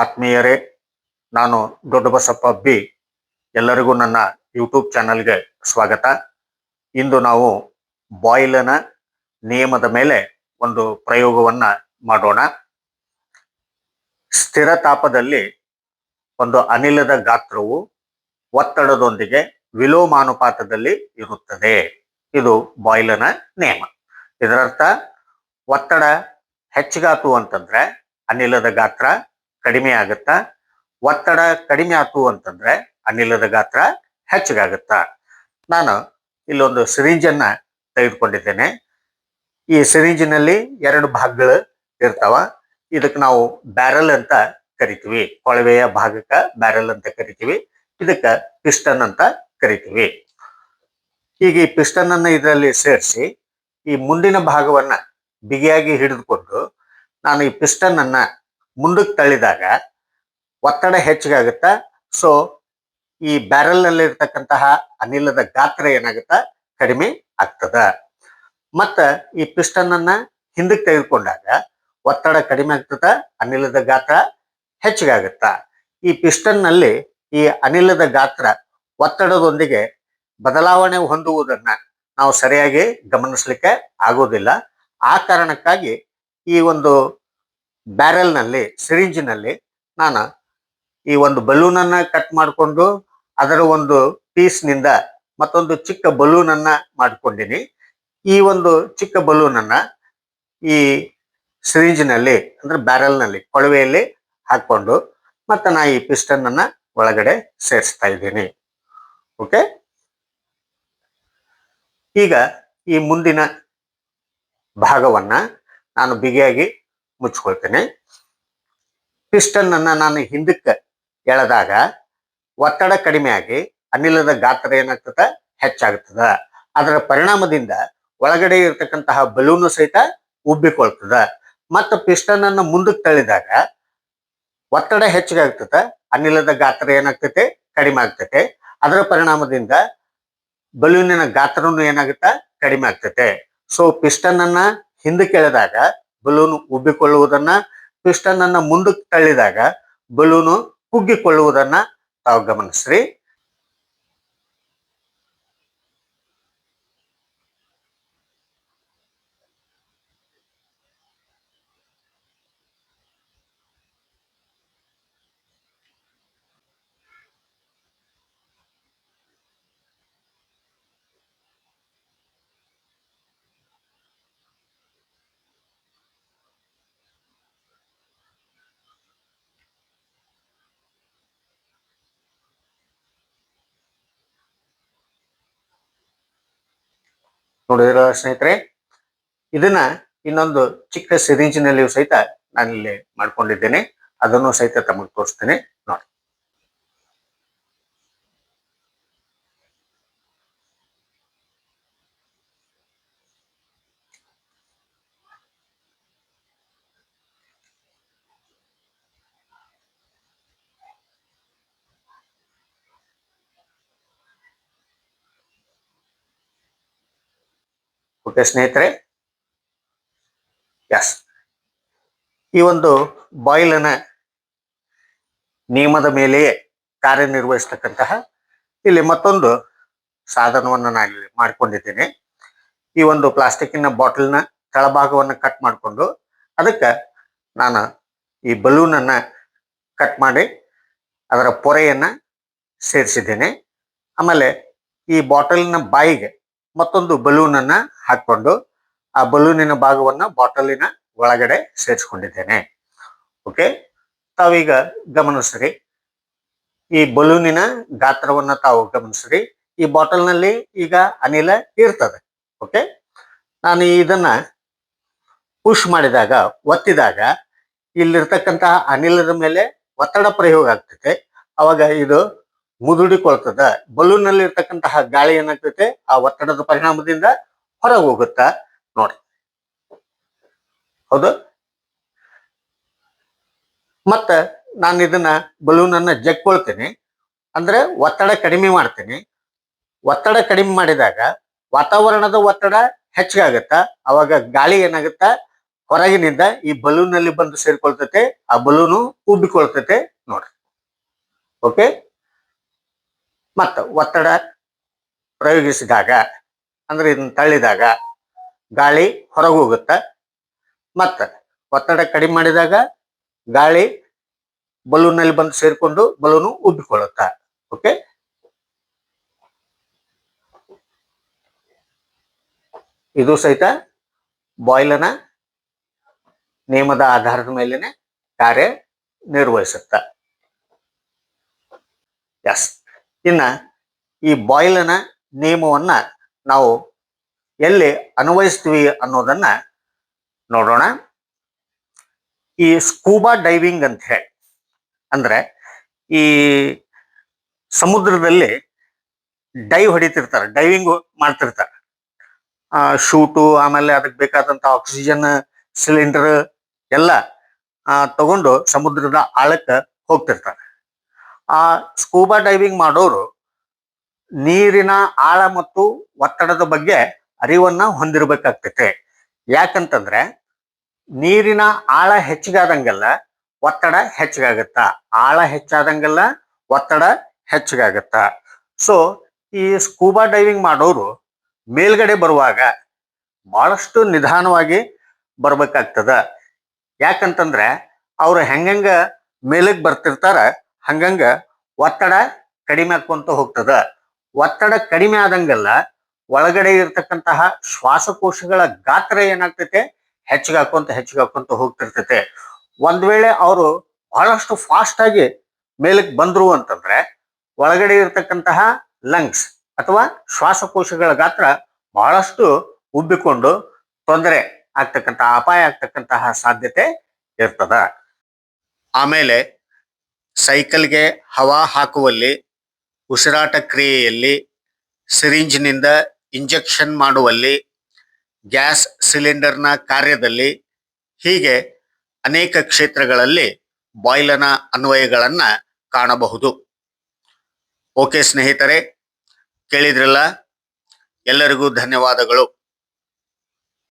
ಆತ್ಮೀಯರೇ, ನಾನು ದೊಡ್ಡಬಸಪ್ಪ ಬಿ. ಎಲ್ಲರಿಗೂ ನನ್ನ ಯೂಟ್ಯೂಬ್ ಚಾನಲ್ಗೆ ಸ್ವಾಗತ. ಇಂದು ನಾವು ಬಾಯ್ಲನ ನಿಯಮದ ಮೇಲೆ ಒಂದು ಪ್ರಯೋಗವನ್ನ ಮಾಡೋಣ. ಸ್ಥಿರ ತಾಪದಲ್ಲಿ ಒಂದು ಅನಿಲದ ಗಾತ್ರವು ಒತ್ತಡದೊಂದಿಗೆ ವಿಲೋಮಾನುಪಾತದಲ್ಲಿ ಇರುತ್ತದೆ. ಇದು ಬಾಯ್ಲನ ನಿಯಮ. ಇದರರ್ಥ, ಒತ್ತಡ ಹೆಚ್ಚಿಗಾತು ಅಂತಂದ್ರೆ ಅನಿಲದ ಗಾತ್ರ ಕಡಿಮೆ ಆಗುತ್ತಾ? ಒತ್ತಡ ಕಡಿಮೆ ಆತು ಅಂತಂದ್ರೆ ಅನಿಲದ ಗಾತ್ರ ಹೆಚ್ಚಗಾಗುತ್ತಾ ನಾನು ಇಲ್ಲೊಂದು ಸಿರಿಂಜನ್ನ ತೆಗೆದುಕೊಂಡಿದ್ದೇನೆ. ಈ ಸಿರಿಂಜಿನಲ್ಲಿ ಎರಡು ಭಾಗಗಳು ಇರ್ತಾವ. ಇದಕ್ಕೆ ನಾವು ಬ್ಯಾರಲ್ ಅಂತ ಕರಿತೀವಿ. ಕೊಳವೆಯ ಭಾಗಕ್ಕ ಬ್ಯಾರಲ್ ಅಂತ ಕರಿತೀವಿ. ಇದಕ್ಕ ಪಿಸ್ಟನ್ ಅಂತ ಕರಿತೀವಿ. ಈಗ ಈ ಪಿಸ್ಟನ್ ಅನ್ನ ಇದರಲ್ಲಿ ಸೇರಿಸಿ ಈ ಮುಂದಿನ ಭಾಗವನ್ನ ಬಿಗಿಯಾಗಿ ಹಿಡಿದುಕೊಂಡು ನಾನು ಈ ಪಿಸ್ಟನ್ ಅನ್ನ ಮುಂದಕ್ಕೆ ತಳ್ಳಿದಾಗ ಒತ್ತಡ ಹೆಚ್ಚಿಗಾಗುತ್ತಾ? ಸೊ ಈ ಬ್ಯಾರಲ್ನಲ್ಲಿ ಇರ್ತಕ್ಕಂತಹ ಅನಿಲದ ಗಾತ್ರ ಏನಾಗುತ್ತೆ? ಕಡಿಮೆ ಆಗ್ತದ. ಮತ್ತ ಈ ಪಿಸ್ಟನ್ ಅನ್ನ ಹಿಂದಕ್ಕೆ ತೆಗೆದುಕೊಂಡಾಗ ಒತ್ತಡ ಕಡಿಮೆ ಆಗ್ತದ, ಅನಿಲದ ಗಾತ್ರ ಹೆಚ್ಚಿಗಾಗುತ್ತಾ? ಈ ಪಿಸ್ಟನ್ನಲ್ಲಿ ಈ ಅನಿಲದ ಗಾತ್ರ ಒತ್ತಡದೊಂದಿಗೆ ಬದಲಾವಣೆ ಹೊಂದುವುದನ್ನ ನಾವು ಸರಿಯಾಗಿ ಗಮನಿಸಲಿಕ್ಕೆ ಆಗೋದಿಲ್ಲ. ಆ ಕಾರಣಕ್ಕಾಗಿ ಈ ಒಂದು ಬ್ಯಾರೆಲ್ನಲ್ಲಿ, ಸಿರಿಂಜಿನಲ್ಲಿ ನಾನು ಈ ಒಂದು ಬಲೂನ್ ಅನ್ನ ಕಟ್ ಮಾಡಿಕೊಂಡು ಅದರ ಒಂದು ಪೀಸ್ನಿಂದ ಮತ್ತೊಂದು ಚಿಕ್ಕ ಬಲೂನನ್ನು ಮಾಡ್ಕೊಂಡಿನಿ. ಈ ಒಂದು ಚಿಕ್ಕ ಬಲೂನ್ ಅನ್ನ ಈ ಸಿರಿಂಜಿನಲ್ಲಿ ಅಂದ್ರೆ ಬ್ಯಾರೆಲ್ನಲ್ಲಿ ಕೊಳವೆಯಲ್ಲಿ ಹಾಕ್ಕೊಂಡು ಮತ್ತೆ ನಾ ಈ ಪಿಸ್ಟನ್ ಅನ್ನ ಒಳಗಡೆ ಸೇರಿಸ್ತಾ ಇದ್ದೀನಿ. ಓಕೆ? ಈಗ ಈ ಮುಂದಿನ ಭಾಗವನ್ನ ನಾನು ಬಿಗಿಯಾಗಿ ಮುಚ್ಕೊಳ್ತೇನೆ. ಪಿಸ್ಟನ್ ಅನ್ನ ನಾನು ಹಿಂದಕ್ಕೆ ಎಳೆದಾಗ ಒತ್ತಡ ಕಡಿಮೆ ಆಗಿ ಅನಿಲದ ಗಾತ್ರ ಏನಾಗ್ತದ? ಹೆಚ್ಚಾಗ್ತದ. ಅದರ ಪರಿಣಾಮದಿಂದ ಒಳಗಡೆ ಇರತಕ್ಕಂತಹ ಬಲೂನು ಸಹಿತ ಉಬ್ಬಿಕೊಳ್ತದ. ಮತ್ತು ಪಿಸ್ಟನ್ ಅನ್ನ ಮುಂದಕ್ಕೆ ತಳ್ಳಿದಾಗ ಒತ್ತಡ ಹೆಚ್ಚಾಗ್ತದ ಅನಿಲದ ಗಾತ್ರ ಏನಾಗ್ತೈತೆ? ಕಡಿಮೆ ಆಗ್ತೈತೆ. ಅದರ ಪರಿಣಾಮದಿಂದ ಬಲೂನಿನ ಗಾತ್ರನೂ ಏನಾಗುತ್ತೆ? ಕಡಿಮೆ ಆಗ್ತೈತೆ. ಸೊ ಪಿಸ್ಟನ್ ಅನ್ನ ಹಿಂದಕ್ಕೆ ಎಳೆದಾಗ ಬಲೂನು ಉಬ್ಬಿಕೊಳ್ಳುವುದನ್ನ ಪಿಸ್ಟನ್ ಅನ್ನ ಮುಂದಕ್ಕೆ ತಳ್ಳಿದಾಗ ಬಲೂನು ಕುಗ್ಗಿಕೊಳ್ಳುವುದನ್ನ ತಾವು ಗಮನಿಸ್ರಿ. ನೋಡಿದ್ರ ಸ್ನೇಹಿತರೆ ಇದನ್ನ ಇನ್ನೊಂದು ಚಿಕ್ಕ ಸಿರಿಂಜಿನಲ್ಲಿಯೂ ಸಹಿತ ನಾನಿಲ್ಲಿ ಮಾಡ್ಕೊಂಡಿದ್ದೇನೆ. ಅದನ್ನು ಸಹಿತ ತಮಗೆ ತೋರಿಸ್ತೇನೆ ನೋಡಿ ಓಕೆ ಸ್ನೇಹಿತರೆ ಎಸ್ ಈ ಒಂದು ಬಾಯ್ಲನ ನಿಯಮದ ಮೇಲೆಯೇ ಕಾರ್ಯನಿರ್ವಹಿಸ್ತಕ್ಕಂತಹ ಇಲ್ಲಿ ಮತ್ತೊಂದು ಸಾಧನವನ್ನು ನಾನು ಮಾಡ್ಕೊಂಡಿದ್ದೇನೆ. ಈ ಒಂದು ಪ್ಲಾಸ್ಟಿಕ್ಕಿನ ಬಾಟಲ್ನ ಕೆಳಭಾಗವನ್ನು ಕಟ್ ಮಾಡಿಕೊಂಡು ಅದಕ್ಕೆ ನಾನು ಈ ಬಲೂನನ್ನ ಕಟ್ ಮಾಡಿ ಅದರ ಪೊರೆಯನ್ನ ಸೇರಿಸಿದ್ದೇನೆ. ಆಮೇಲೆ ಈ ಬಾಟಲ್ನ ಬಾಯಿಗೆ ಮತ್ತೊಂದು ಬಲೂನ್ ಅನ್ನ ಹಾಕೊಂಡು ಆ ಬಲೂನಿನ ಭಾಗವನ್ನ ಬಾಟಲಿನ ಒಳಗಡೆ ಸೇರಿಸ್ಕೊಂಡಿದ್ದೇನೆ. ಓಕೆ ತಾವೀಗ ಗಮನಿಸ್ರಿ. ಈ ಬಲೂನಿನ ಗಾತ್ರವನ್ನ ತಾವು ಗಮನಿಸ್ರಿ. ಈ ಬಾಟಲ್ನಲ್ಲಿ ಈಗ ಅನಿಲ ಇರ್ತದೆ. ಓಕೆ ನಾನು ಇದನ್ನ ಪುಷ್ ಮಾಡಿದಾಗ, ಒತ್ತಿದಾಗ ಇಲ್ಲಿರ್ತಕ್ಕಂತಹ ಅನಿಲದ ಮೇಲೆ ಒತ್ತಡ ಪ್ರಯೋಗ ಆಗ್ತೈತೆ ಅವಾಗ ಇದು ಮುದುಡಿಕೊಳ್ತದ. ಬಲೂನ್ನಲ್ಲಿ ಇರ್ತಕ್ಕಂತಹ ಗಾಳಿ ಏನಾಗ್ತೈತೆ? ಆ ಒತ್ತಡದ ಪರಿಣಾಮದಿಂದ ಹೊರಗೆ ಹೋಗುತ್ತ ನೋಡಿ. ಹೌದು? ಮತ್ತ ನಾನು ಇದನ್ನ ಬಲೂನ್ ಅನ್ನ ಜಕ್ಕೊಳ್ತೇನೆ ಅಂದ್ರೆ ಒತ್ತಡ ಕಡಿಮೆ ಮಾಡ್ತೇನೆ. ಒತ್ತಡ ಕಡಿಮೆ ಮಾಡಿದಾಗ ವಾತಾವರಣದ ಒತ್ತಡ ಹೆಚ್ಚಾಗತ್ತ, ಅವಾಗ ಗಾಳಿ ಏನಾಗುತ್ತಾ, ಹೊರಗಿನಿಂದ ಈ ಬಲೂನ್ನಲ್ಲಿ ಬಂದು ಸೇರ್ಕೊಳ್ತೈತೆ. ಆ ಬಲೂನು ಉಬ್ಬಿಕೊಳ್ತೈತೆ. ನೋಡ್ರಿ ಓಕೆ? ಮತ್ತ ಒತ್ತಡ ಪ್ರಯೋಗಿಸಿದಾಗ, ಅಂದ್ರೆ ಇದನ್ನ ತಳ್ಳಿದಾಗ ಗಾಳಿ ಹೊರಗೆ ಹೋಗುತ್ತೆ ಮತ್ತು ಒತ್ತಡ ಕಡಿಮೆ ಮಾಡಿದಾಗ ಗಾಳಿ ಬಲೂನಲ್ಲಿ ಬಂದು ಸೇರಿಕೊಂಡು ಬಲೂನು ಉಬ್ಬಿಕೊಳ್ಳುತ್ತ. ಓಕೆ? ಇದು ಸಹಿತ ಬಾಯ್ಲನ ನಿಯಮದ ಆಧಾರದ ಮೇಲೆ ಕಾರ್ಯ ನಿರ್ವಹಿಸುತ್ತ. ಎಸ್ ಇನ್ನ ಈ ಬಾಯ್ಲನ ನಿಯಮವನ್ನ ನಾವು ಎಲ್ಲಿ ಅನ್ವಯಿಸ್ತೀವಿ ಅನ್ನೋದನ್ನ ನೋಡೋಣ. ಈ ಸ್ಕೂಬಾ ಡೈವಿಂಗ್ ಅಂತ ಹೇಳಿ ಅಂದ್ರೆ ಈ ಸಮುದ್ರದಲ್ಲಿ ಡೈವ್ ಹೊಡಿತಿರ್ತಾರೆ, ಡೈವಿಂಗ್ ಮಾಡ್ತಿರ್ತಾರೆ. ಶೂಟು, ಆಮೇಲೆ ಅದಕ್ಕೆ ಬೇಕಾದಂತ ಆಕ್ಸಿಜನ್ ಸಿಲಿಂಡರ್ ಎಲ್ಲ ತಗೊಂಡು ಸಮುದ್ರದ ಆಳಕ್ಕೆ ಹೋಗ್ತಿರ್ತಾರೆ. ಆ ಸ್ಕೂಬಾ ಡೈವಿಂಗ್ ಮಾಡೋರು ನೀರಿನ ಆಳ ಮತ್ತು ಒತ್ತಡದ ಬಗ್ಗೆ ಅರಿವನ್ನ ಹೊಂದಿರಬೇಕಾಗ್ತೈತೆ. ಯಾಕಂತಂದ್ರೆ ನೀರಿನ ಆಳ ಹೆಚ್ಚಿಗಾದಂಗೆಲ್ಲ ಒತ್ತಡ ಹೆಚ್ಚಿಗಾಗತ್ತ. ಆಳ ಹೆಚ್ಚಾದಂಗೆಲ್ಲ ಒತ್ತಡ ಹೆಚ್ಚಿಗಾಗತ್ತ. ಸೊ ಈ ಸ್ಕೂಬಾ ಡೈವಿಂಗ್ ಮಾಡೋರು ಮೇಲ್ಗಡೆ ಬರುವಾಗ ಬಹಳಷ್ಟು ನಿಧಾನವಾಗಿ ಬರ್ಬೇಕಾಗ್ತದ. ಯಾಕಂತಂದ್ರೆ ಅವ್ರು ಹೆಂಗಂಗ ಮೇಲಕ್ಕೆ ಬರ್ತಿರ್ತಾರ ಹಂಗಂಗ ಒತ್ತಡ ಕಡಿಮೆ ಆಕೊಂತ ಹೋಗ್ತದ. ಒತ್ತಡ ಕಡಿಮೆ ಆದಂಗೆಲ್ಲ ಒಳಗಡೆ ಇರ್ತಕ್ಕಂತಹ ಶ್ವಾಸಕೋಶಗಳ ಗಾತ್ರ ಏನಾಗ್ತೈತೆ? ಹೆಚ್ಚಿಗಾಕೊಂತ ಹೆಚ್ಚಿಗಾಕೊಂತ ಹೋಗ್ತಿರ್ತೈತೆ. ಒಂದ್ ವೇಳೆ ಅವರು ಬಹಳಷ್ಟು ಫಾಸ್ಟ್ ಆಗಿ ಮೇಲಕ್ಕೆ ಬಂದ್ರು ಅಂತಂದ್ರೆ ಒಳಗಡೆ ಇರತಕ್ಕಂತಹ ಲಂಗ್ಸ್ ಅಥವಾ ಶ್ವಾಸಕೋಶಗಳ ಗಾತ್ರ ಬಹಳಷ್ಟು ಉಬ್ಬಿಕೊಂಡು ತೊಂದರೆ ಆಗ್ತಕ್ಕಂತಹ, ಅಪಾಯ ಆಗ್ತಕ್ಕಂತಹ ಸಾಧ್ಯತೆ ಇರ್ತದ. ಆಮೇಲೆ ಸೈಕಲ್ಗೆ ಹವಾ ಹಾಕುವಲ್ಲಿ, ಉಸಿರಾಟ ಕ್ರಿಯೆಯಲ್ಲಿ, ಸಿರಿಂಜ್ನಿಂದ ಇಂಜೆಕ್ಷನ್ ಮಾಡುವಲ್ಲಿ, ಗ್ಯಾಸ್ ಸಿಲಿಂಡರ್ನ ಕಾರ್ಯದಲ್ಲಿ, ಹೀಗೆ ಅನೇಕ ಕ್ಷೇತ್ರಗಳಲ್ಲಿ ಬಾಯ್ಲನ ಅನ್ವಯಗಳನ್ನ ಕಾಣಬಹುದು. ಓಕೆ ಸ್ನೇಹಿತರೆ, ಕೇಳಿದ್ರಲ್ಲ? ಎಲ್ಲರಿಗೂ ಧನ್ಯವಾದಗಳು.